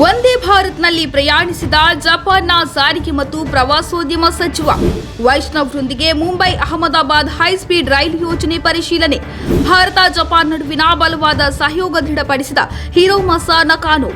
ವಂದೇ ಭಾರತ್ನಲ್ಲಿ ಪ್ರಯಾಣಿಸಿದ ಜಪಾನ್ನ ಸಾರಿಗೆ ಮತ್ತು ಪ್ರವಾಸೋದ್ಯಮ ಸಚಿವ ವೈಷ್ಣವ್ರೊಂದಿಗೆ ಮುಂಬೈ ಅಹಮದಾಬಾದ್ ಹೈಸ್ಪೀಡ್ ರೈಲು ಯೋಜನೆ ಪರಿಶೀಲನೆ. ಭಾರತ ಜಪಾನ್ ನಡುವಿನ ಬಲವಾದ ಸಹಯೋಗ ದೃಢಪಡಿಸಿದ ಹೀರೋ ಮಸಾ ನಕಾನೋ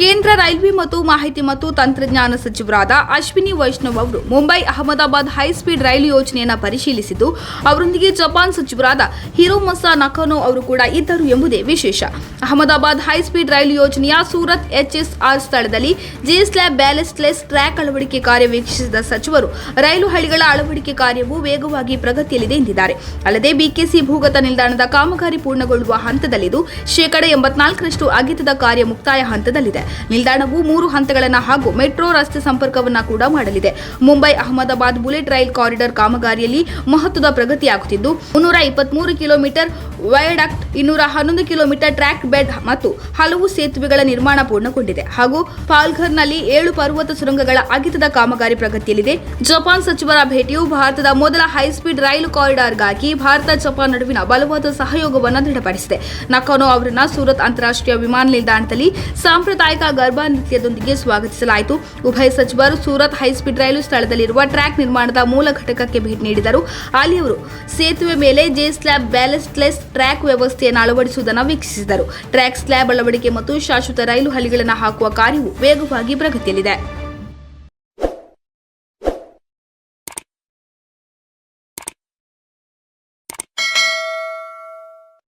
ಕೇಂದ್ರ ರೈಲ್ವೆ ಮತ್ತು ಮಾಹಿತಿ ಮತ್ತು ತಂತ್ರಜ್ಞಾನ ಸಚಿವರಾದ ಅಶ್ವಿನಿ ವೈಷ್ಣವ್ ಅವರು ಮುಂಬೈ ಅಹಮದಾಬಾದ್ ಹೈಸ್ಪೀಡ್ ರೈಲು ಯೋಜನೆಯನ್ನು ಪರಿಶೀಲಿಸಿದ್ದು, ಅವರೊಂದಿಗೆ ಜಪಾನ್ ಸಚಿವರಾದ ಹಿರೋಮಸಾ ನಕಾನೋ ಅವರು ಕೂಡ ಇದ್ದರು ಎಂಬುದೇ ವಿಶೇಷ. ಅಹಮದಾಬಾದ್ ಹೈಸ್ಪೀಡ್ ರೈಲು ಯೋಜನೆಯ ಸೂರತ್ ಎಚ್ಎಸ್ಆರ್ ಸ್ಥಳದಲ್ಲಿ ಜಿಎಸ್ಲ್ಯಾಬ್ ಬ್ಯಾಲೆಸ್ಟ್ಲೆಸ್ ಟ್ರ್ಯಾಕ್ ಅಳವಡಿಕೆ ಕಾರ್ಯ ವೀಕ್ಷಿಸಿದ ಸಚಿವರು, ರೈಲು ಹಳಿಗಳ ಅಳವಡಿಕೆ ಕಾರ್ಯವು ವೇಗವಾಗಿ ಪ್ರಗತಿಯಲ್ಲಿದೆ ಎಂದಿದ್ದಾರೆ. ಅಲ್ಲದೆ ಬಿಕೆಸಿ ಭೂಗತ ನಿಲ್ದಾಣದ ಕಾಮಗಾರಿ ಪೂರ್ಣಗೊಳ್ಳುವ ಹಂತದಲ್ಲಿದ್ದು, ಶೇಕಡ ಎಂಬತ್ನಾಲ್ಕರಷ್ಟು ಅಗಿತದ ಕಾರ್ಯ ಮುಕ್ತಾಯ ಹಂತದಲ್ಲಿದೆ. ನಿಲ್ದಾಣವು ಮೂರು ಹಂತಗಳನ್ನು ಹಾಗೂ ಮೆಟ್ರೋ ರಸ್ತೆ ಸಂಪರ್ಕವನ್ನ ಕೂಡ ಮಾಡಲಿದೆ. Mumbai Ahmedabad bullet rail corridor ಕಾಮಗಾರಿಯಲ್ಲಿ ಮಹತ್ವದ ಪ್ರಗತಿಯಾಗುತ್ತಿದ್ದು, ಮುನ್ನೂರ ಇಪ್ಪತ್ಮೂರು ಕಿಲೋಮೀಟರ್ ವಯಡಕ್ಟ್ ಇನ್ನೂರ ಹನ್ನೊಂದು ಕಿಲೋಮೀಟರ್ ಟ್ರ್ಯಾಕ್ ಬೆಡ್ ಮತ್ತು ಹಲವು ಸೇತುವೆಗಳ ನಿರ್ಮಾಣ ಪೂರ್ಣಗೊಂಡಿದೆ. ಹಾಗೂ ಪಾಲ್ಘರ್ನಲ್ಲಿ ಏಳು ಪರ್ವತ ಸುರಂಗಗಳ ಅಗಿತದ ಕಾಮಗಾರಿ ಪ್ರಗತಿಯಲ್ಲಿದೆ. ಜಪಾನ್ ಸಚಿವರ ಭೇಟಿಯು ಭಾರತದ ಮೊದಲ ಹೈಸ್ಪೀಡ್ ರೈಲು ಕಾರಿಡಾರ್ಗಾಗಿ ಭಾರತ ಜಪಾನ್ ನಡುವಿನ ಬಲವಾದ ಸಹಯೋಗವನ್ನು ದೃಢಪಡಿಸಿದೆ. ನಕೋನೋ ಅವರನ್ನ ಸೂರತ್ ಅಂತಾರಾಷ್ಟ್ರೀಯ ವಿಮಾನ ನಿಲ್ದಾಣದಲ್ಲಿ ಸಾಂಪ್ರದಾಯಿಕ ಗರ್ಭಾ ನೃತ್ಯದೊಂದಿಗೆ ಸ್ವಾಗತಿಸಲಾಯಿತು. ಉಭಯ ಸಚಿವರು ಸೂರತ್ ಹೈಸ್ಪೀಡ್ ರೈಲು ಸ್ಥಳದಲ್ಲಿರುವ ಟ್ರ್ಯಾಕ್ ನಿರ್ಮಾಣದ ಮೂಲ ಘಟಕಕ್ಕೆ ಭೇಟಿ ನೀಡಿದರು. ಅಲ್ಲಿ ಅವರು ಸೇತುವೆ ಮೇಲೆ ಜೆ ಸ್ಲ್ಯಾಬ್ ಬ್ಯಾಲೆಸ್ಟ್ಲೆಸ್ ಟ್ರ್ಯಾಕ್ ವ್ಯವಸ್ಥೆಯನ್ನು ಅಳವಡಿಸುವುದನ್ನು ವೀಕ್ಷಿಸಿದರು. ಟ್ರ್ಯಾಕ್ ಸ್ಲ್ಯಾಬ್ ಅಳವಡಿಕೆ ಮತ್ತು ಶಾಶ್ವತ ರೈಲು ಹಳಿಗಳನ್ನು ಹಾಕುವ ಕಾರ್ಯವು ವೇಗವಾಗಿ ಪ್ರಗತಿಯಲ್ಲಿದೆ.